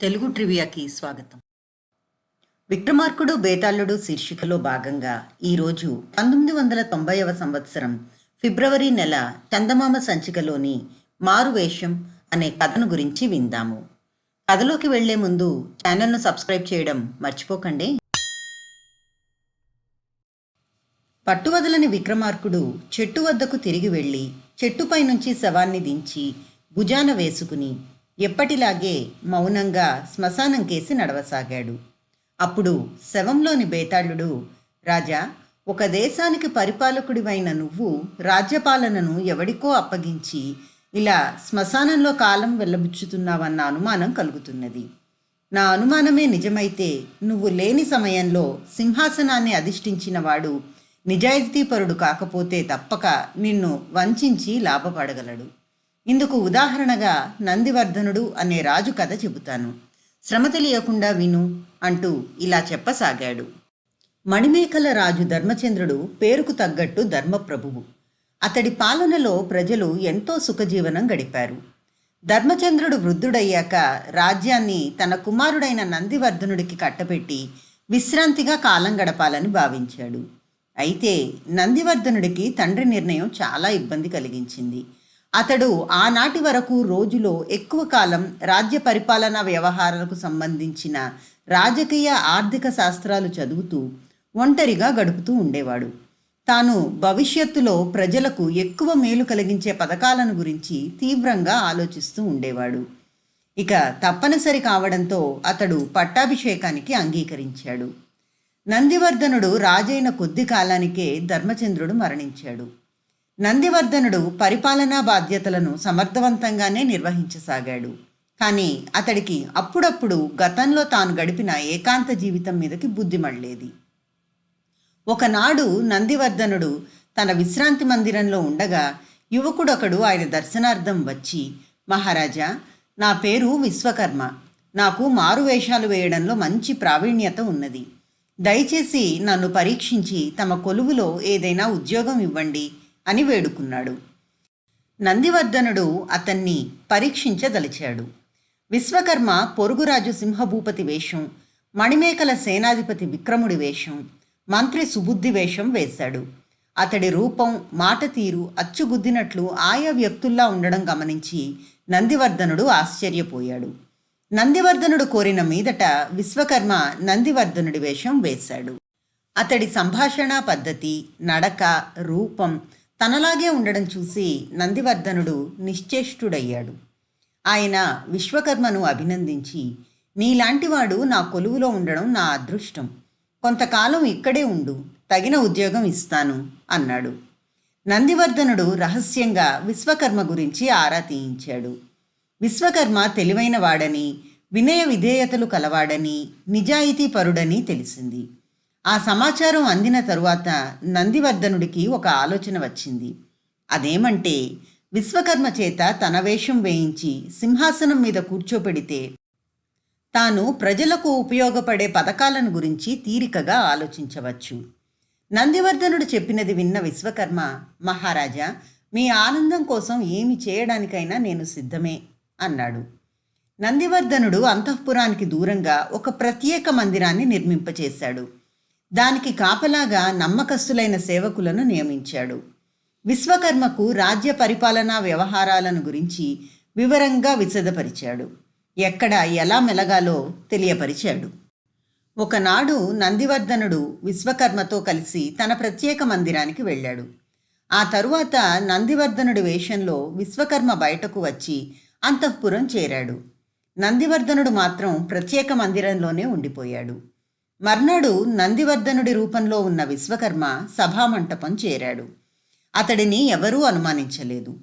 తెలుగు ట్రివియాకి స్వాగతం. విక్రమార్కుడు బేతాళుడు శీర్షికలో భాగంగా ఈరోజు పంతొమ్మిది వందల తొంభైవ సంవత్సరం ఫిబ్రవరి నెల చందమామ సంచికలోని మారువేషం అనే కథను గురించి విందాము. కథలోకి వెళ్ళే ముందు ఛానల్ను సబ్స్క్రైబ్ చేయడం మర్చిపోకండి. పట్టువదలని విక్రమార్కుడు చెట్టు వద్దకు తిరిగి వెళ్ళి చెట్టుపై నుంచి శవాన్ని దించి భుజాన వేసుకుని ఎప్పటిలాగే మౌనంగా శ్మశానం కేసి నడవసాగాడు. అప్పుడు శవంలోని బేతాళుడు రాజా ఒక దేశానికి పరిపాలకుడివైన నువ్వు రాజ్యపాలనను ఎవడికో అప్పగించి ఇలా శ్మశానంలో కాలం వెళ్ళబుచ్చుతున్నావన్న అనుమానం కలుగుతున్నది. నా అనుమానమే నిజమైతే నువ్వు లేని సమయంలో సింహాసనాన్ని అధిష్ఠించినవాడు నిజాయితీపరుడు కాకపోతే తప్పక నిన్ను వంచించి లాభపడగలడు. ఇందుకు ఉదాహరణగా నందివర్ధనుడు అనే రాజు కథ చెబుతాను. శ్రమ తెలియకుండా విను అంటూ ఇలా చెప్పసాగాడు. మణిమేకల రాజు ధర్మచంద్రుడు పేరుకు తగ్గట్టు ధర్మప్రభువు. అతడి పాలనలో ప్రజలు ఎంతో సుఖజీవనం గడిపారు. ధర్మచంద్రుడు వృద్ధుడయ్యాక రాజ్యాన్ని తన కుమారుడైన నందివర్ధనుడికి కట్టపెట్టి విశ్రాంతిగా కాలం గడపాలని భావించాడు. అయితే నందివర్ధనుడికి తండ్రి నిర్ణయం చాలా ఇబ్బంది కలిగించింది. అతడు ఆనాటి వరకు రోజులో ఎక్కువ కాలం రాజ్య పరిపాలనా వ్యవహారాలకు సంబంధించిన రాజకీయ ఆర్థిక శాస్త్రాలు చదువుతూ ఒంటరిగా గడుపుతూ ఉండేవాడు. తాను భవిష్యత్తులో ప్రజలకు ఎక్కువ మేలు కలిగించే పథకాలను గురించి తీవ్రంగా ఆలోచిస్తూ ఉండేవాడు. ఇక తప్పనిసరి కావడంతో అతడు పట్టాభిషేకానికి అంగీకరించాడు. నందివర్ధనుడు రాజైన కొద్ది కాలానికే ధర్మచంద్రుడు మరణించాడు. నందివర్ధనుడు పరిపాలనా బాధ్యతలను సమర్థవంతంగానే నిర్వహించసాగాడు. కానీ అతడికి అప్పుడప్పుడు గతంలో తాను గడిపిన ఏకాంత జీవితం మీదకి బుద్ధి మళ్ళేది. ఒకనాడు నందివర్ధనుడు తన విశ్రాంతి మందిరంలో ఉండగా యువకుడొకడు ఆయన దర్శనార్థం వచ్చి మహారాజా నా పేరు విశ్వకర్మ. నాకు మారు వేషాలు వేయడంలో మంచి ప్రావీణ్యత ఉన్నది. దయచేసి నన్ను పరీక్షించి తమ కొలువులో ఏదైనా ఉద్యోగం ఇవ్వండి. అని వేడుకున్నాడు. నందివర్ధనుడు అతన్ని పరీక్షించదలిచాడు. విశ్వకర్మ పొరుగురాజు సింహభూపతి వేషం మణిమేకల సేనాధిపతి విక్రముడి వేషం మంత్రి సుబుద్ధి వేషం వేశాడు. అతడి రూపం మాట తీరు అచ్చుగుద్దినట్లు ఆయా వ్యక్తుల్లా ఉండడం గమనించి నందివర్ధనుడు ఆశ్చర్యపోయాడు. నందివర్ధనుడు కోరిన మీదట విశ్వకర్మ నందివర్ధనుడి వేషం వేశాడు. అతడి సంభాషణ పద్ధతి నడక రూపం తనలాగే ఉండడం చూసి నందివర్ధనుడు నిశ్చేష్టుడయ్యాడు. ఆయన విశ్వకర్మను అభినందించి నీలాంటివాడు నా కొలువులో ఉండడం నా అదృష్టం. కొంతకాలం ఇక్కడే ఉండు తగిన ఉద్యోగం ఇస్తాను అన్నాడు. నందివర్ధనుడు రహస్యంగా విశ్వకర్మ గురించి ఆరా తీయించాడు. విశ్వకర్మ తెలివైన వాడని వినయ విధేయతలు కలవాడని నిజాయితీ పరుడని తెలిసింది. ఆ సమాచారం అందిన తరువాత నందివర్ధనుడికి ఒక ఆలోచన వచ్చింది. అదేమంటే విశ్వకర్మ చేత తన వేషం వేయించి సింహాసనం మీద కూర్చోపెడితే తాను ప్రజలకు ఉపయోగపడే పథకాలను గురించి తీరికగా ఆలోచించవచ్చు. నందివర్ధనుడు చెప్పినది విన్న విశ్వకర్మ మహారాజా మీ ఆనందం కోసం ఏమి చేయడానికైనా నేను సిద్ధమే అన్నాడు. నందివర్ధనుడు అంతఃపురానికి దూరంగా ఒక ప్రత్యేక మందిరాన్ని నిర్మింపచేశాడు. దానికి కాపలాగా నమ్మకస్తులైన సేవకులను నియమించాడు. విశ్వకర్మకు రాజ్య పరిపాలనా వ్యవహారాలను గురించి వివరంగా విశదపరిచాడు. ఎక్కడ ఎలా మెలగాలో తెలియపరిచాడు. ఒకనాడు నందివర్ధనుడు విశ్వకర్మతో కలిసి తన ప్రత్యేక మందిరానికి వెళ్ళాడు. ఆ తరువాత నందివర్ధనుడి వేషంలో విశ్వకర్మ బయటకు వచ్చి అంతఃపురం చేరాడు. నందివర్ధనుడు మాత్రం ప్రత్యేక మందిరంలోనే ఉండిపోయాడు. మర్నాడు నందివర్ధనుడి రూపంలో ఉన్న విశ్వకర్మ సభామంటపం చేరాడు. అతడిని ఎవరూ అనుమానించలేదు.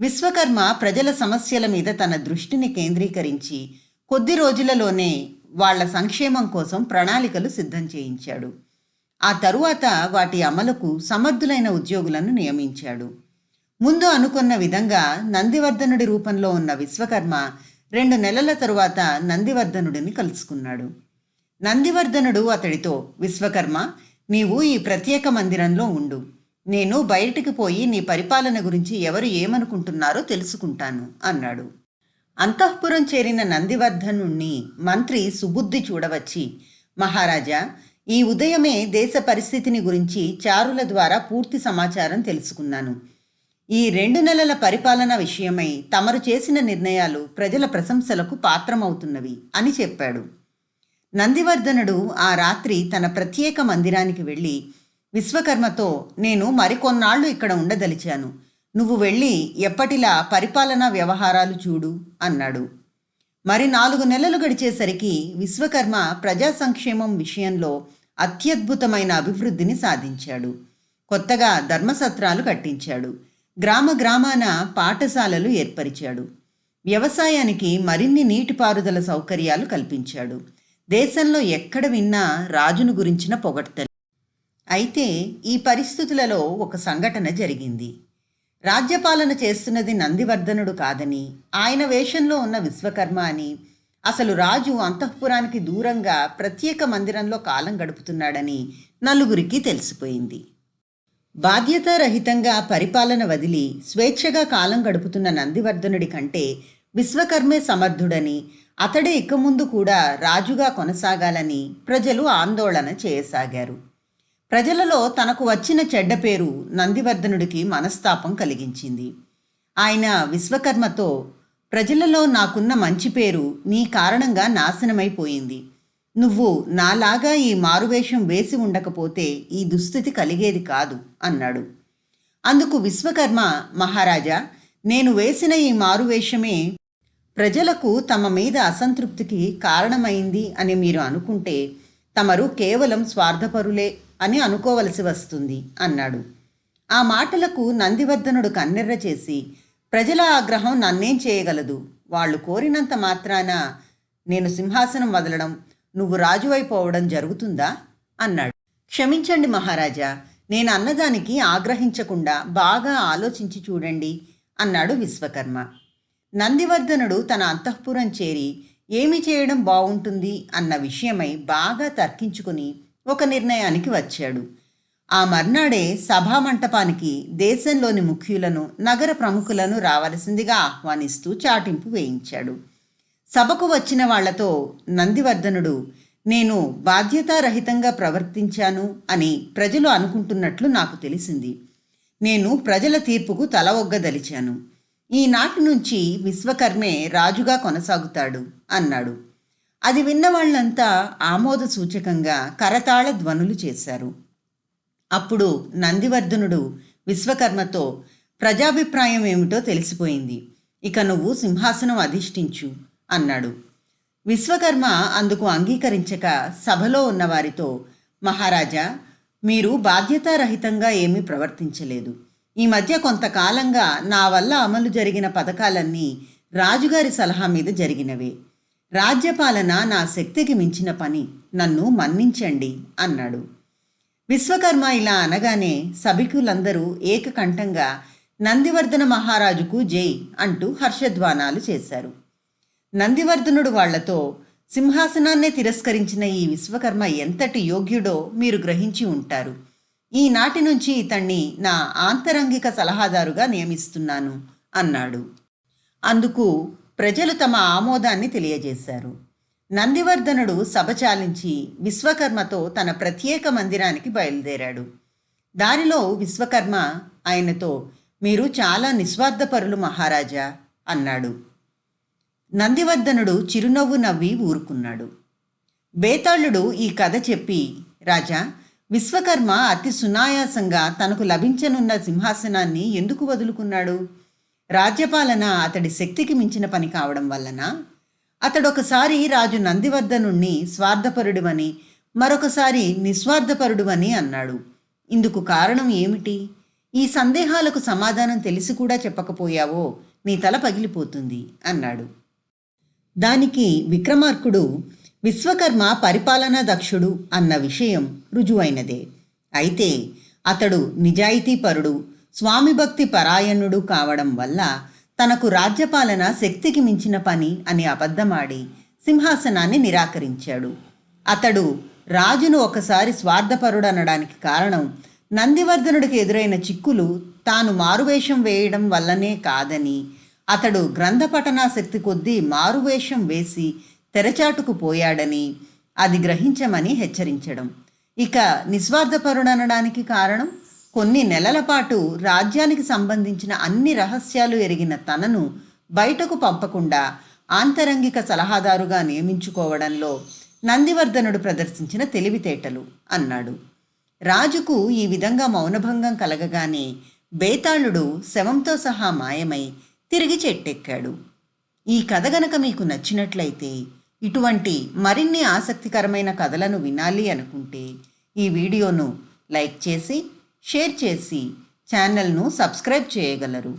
విశ్వకర్మ ప్రజల సమస్యల మీద తన దృష్టిని కేంద్రీకరించి కొద్ది రోజులలోనే వాళ్ళ సంక్షేమం కోసం ప్రణాళికలు సిద్ధం చేయించాడు. ఆ తరువాత వాటి అమలుకు సమర్థులైన ఉద్యోగులను నియమించాడు. ముందు అనుకున్న విధంగా నందివర్ధనుడి రూపంలో ఉన్న విశ్వకర్మ రెండు నెలల తరువాత నందివర్ధనుడిని కలుసుకున్నాడు. నందివర్ధనుడు అతడితో విశ్వకర్మ నీవు ఈ ప్రత్యేక మందిరంలో ఉండు. నేను బయటికి పోయి నీ పరిపాలన గురించి ఎవరు ఏమనుకుంటున్నారో తెలుసుకుంటాను అన్నాడు. అంతఃపురం చేరిన నందివర్ధనుణ్ణి మంత్రి సుబుద్ధి చూడవచ్చి మహారాజా ఈ ఉదయమే దేశ పరిస్థితిని గురించి చారుల ద్వారా పూర్తి సమాచారం తెలుసుకున్నాను. ఈ రెండు నెలల పరిపాలన విషయమై తమరు చేసిన నిర్ణయాలు ప్రజల ప్రశంసలకు పాత్రమవుతున్నవి అని చెప్పాడు. నందివర్ధనుడు ఆ రాత్రి తన ప్రత్యేక మందిరానికి వెళ్ళి విశ్వకర్మతో నేను మరికొన్నాళ్ళు ఇక్కడ ఉండదలిచాను. నువ్వు వెళ్ళి ఎప్పటిలా పరిపాలనా వ్యవహారాలు చూడు అన్నాడు. మరి నాలుగు నెలలు గడిచేసరికి విశ్వకర్మ ప్రజా సంక్షేమం విషయంలో అత్యద్భుతమైన అభివృద్ధిని సాధించాడు. కొత్తగా ధర్మసత్రాలు కట్టించాడు. గ్రామ గ్రామాన పాఠశాలలు ఏర్పరిచాడు. వ్యవసాయానికి మరిన్ని నీటిపారుదల సౌకర్యాలు కల్పించాడు. దేశంలో ఎక్కడ విన్నా రాజును గురించిన పొగడ్తలు. అయితే ఈ పరిస్థితులలో ఒక సంఘటన జరిగింది. రాజ్యపాలన చేస్తున్నది నందివర్ధనుడు కాదని ఆయన వేషంలో ఉన్న విశ్వకర్మ అని అసలు రాజు అంతఃపురానికి దూరంగా ప్రత్యేక మందిరంలో కాలం గడుపుతున్నాడని నలుగురికి తెలిసిపోయింది. బాధ్యతారహితంగా పరిపాలన వదిలి స్వేచ్ఛగా కాలం గడుపుతున్న నందివర్ధనుడి కంటే విశ్వకర్మే సమర్థుడని అతడే ఇక ముందు కూడా రాజుగా కొనసాగాలని ప్రజలు ఆందోళన చేయసాగారు. ప్రజలలో తనకు వచ్చిన చెడ్డ పేరు నందివర్ధనుడికి మనస్తాపం కలిగించింది. ఆయన విశ్వకర్మతో ప్రజలలో నాకున్న మంచి పేరు నీ కారణంగా నాశనమైపోయింది. నువ్వు నాలాగా ఈ మారువేషం వేసి ఉండకపోతే ఈ దుస్థితి కలిగేది కాదు అన్నాడు. అందుకు విశ్వకర్మ మహారాజా నేను వేసిన ఈ మారువేషమే ప్రజలకు తమ మీద అసంతృప్తికి కారణమైంది అని మీరు అనుకుంటే తమరు కేవలం స్వార్థపరులే అని అనుకోవలసి వస్తుంది అన్నాడు. ఆ మాటలకు నందివర్ధనుడు కన్నెర్ర చేసి ప్రజల ఆగ్రహం నన్నేం చేయగలదు? వాళ్ళు కోరినంత మాత్రాన నేను సింహాసనం వదలడం నువ్వు రాజువైపోవడం జరుగుతుందా? అన్నాడు. క్షమించండి మహారాజా నేను అన్నదానికి ఆగ్రహించకుండా బాగా ఆలోచించి చూడండి అన్నాడు విశ్వకర్మ. నందివర్ధనుడు తన అంతఃపురం చేరి ఏమి చేయడం బాగుంటుంది అన్న విషయమై బాగా తర్కించుకుని ఒక నిర్ణయానికి వచ్చాడు. ఆ మర్నాడే సభామంటపానికి దేశంలోని ముఖ్యులను నగర ప్రముఖులను రావలసిందిగా ఆహ్వానిస్తూ చాటింపు వేయించాడు. సభకు వచ్చిన వాళ్ళతో నందివర్ధనుడు నేను బాధ్యతారహితంగా ప్రవర్తించాను అని ప్రజలు అనుకుంటున్నట్లు నాకు తెలిసింది. నేను ప్రజల తీర్పుకు తల ఒగ్గదలిచాను ఈనాటి నుంచి విశ్వకర్మే రాజుగా కొనసాగుతాడు అన్నాడు. అది విన్న వాళ్ళంతా ఆమోద సూచకంగా కరతాళ ధ్వనులు చేశారు. అప్పుడు నందివర్ధనుడు విశ్వకర్మతో ప్రజాభిప్రాయం ఏమిటో తెలిసిపోయింది. ఇక నువ్వు సింహాసనం అధిష్ఠించు అన్నాడు. విశ్వకర్మ అందుకు అంగీకరించక సభలో ఉన్నవారితో మహారాజా మీరు బాధ్యతారహితంగా ఏమీ ప్రవర్తించలేదు. ఈ మధ్య కొంతకాలంగా నా వల్ల అమలు జరిగిన పథకాలన్నీ రాజుగారి సలహా మీద జరిగినవే. రాజ్యపాలన నా శక్తికి మించిన పని నన్ను మన్నించండి అన్నాడు. విశ్వకర్మ ఇలా అనగానే సభికులందరూ ఏకకంఠంగా నందివర్ధన మహారాజుకు జై అంటూ హర్షధ్వానాలు చేశారు. నందివర్ధనుడు వాళ్ళతో సింహాసనాన్నే తిరస్కరించిన ఈ విశ్వకర్మ ఎంతటి యోగ్యుడో మీరు గ్రహించి ఉంటారు. ఈనాటి నుంచి ఇతన్ని నా ఆంతరంగిక సలహాదారుగా నియమిస్తున్నాను అన్నాడు. అందుకు ప్రజలు తమ ఆమోదాన్ని తెలియజేశారు. నందివర్ధనుడు సభ చాలించి విశ్వకర్మతో తన ప్రత్యేక మందిరానికి బయలుదేరాడు. దారిలో విశ్వకర్మ ఆయనతో మీరు చాలా నిస్వార్థపరులు మహారాజా అన్నాడు. నందివర్ధనుడు చిరునవ్వు నవ్వి ఊరుకున్నాడు. బేతాళుడు ఈ కథ చెప్పి రాజా విశ్వకర్మ అతి సునాయాసంగా తనకు లభించనున్న సింహాసనాన్ని ఎందుకు వదులుకున్నాడు? రాజ్యపాలన అతడి శక్తికి మించిన పని కావడం వలన అతడు ఒకసారి రాజు నందివర్ధనుణ్ణి స్వార్థపరుడువని మరొకసారి నిస్వార్థపరుడువని అన్నాడు. ఇందుకు కారణం ఏమిటి? ఈ సందేహాలకు సమాధానం తెలిసి కూడా చెప్పకపోయావో నీ తల పగిలిపోతుంది అన్నాడు. దానికి విక్రమార్కుడు విశ్వకర్మ పరిపాలనా దక్షుడు అన్న విషయం రుజువైనదే. అయితే అతడు నిజాయితీపరుడు స్వామి భక్తి పరాయణుడు కావడం వల్ల తనకు రాజ్యపాలన శక్తికి మించిన పని అని అబద్ధమాడి సింహాసనాన్ని నిరాకరించాడు. అతడు రాజును ఒకసారి స్వార్థపరుడనడానికి కారణం నందివర్ధనుడికి ఎదురైన చిక్కులు తాను మారువేషం వేయడం వల్లనే కాదని అతడు గ్రంథ శక్తి కొద్దీ మారువేషం వేసి తెరచాటుకు పోయాడని అది గ్రహించమని హెచ్చరించడం. ఇక నిస్వార్థపరుడనడానికి కారణం కొన్ని నెలల పాటు రాజ్యానికి సంబంధించిన అన్ని రహస్యాలు ఎరిగిన తనను బయటకు పంపకుండా ఆంతరంగిక సలహాదారుగా నియమించుకోవడంలో నందివర్ధనుడు ప్రదర్శించిన తెలివితేటలు అన్నాడు. రాజుకు ఈ విధంగా మౌనభంగం కలగగానే బేతాళుడు శవంతో సహా మాయమై తిరిగి చెట్టెక్కాడు. ఈ కథ గనక మీకు నచ్చినట్లయితే ఇటువంటి మరిన్ని ఆసక్తికరమైన కథలను వినాలి అనుకుంటే ఈ వీడియోను లైక్ చేసి షేర్ చేసి ఛానల్ను సబ్స్క్రైబ్ చేయగలరు.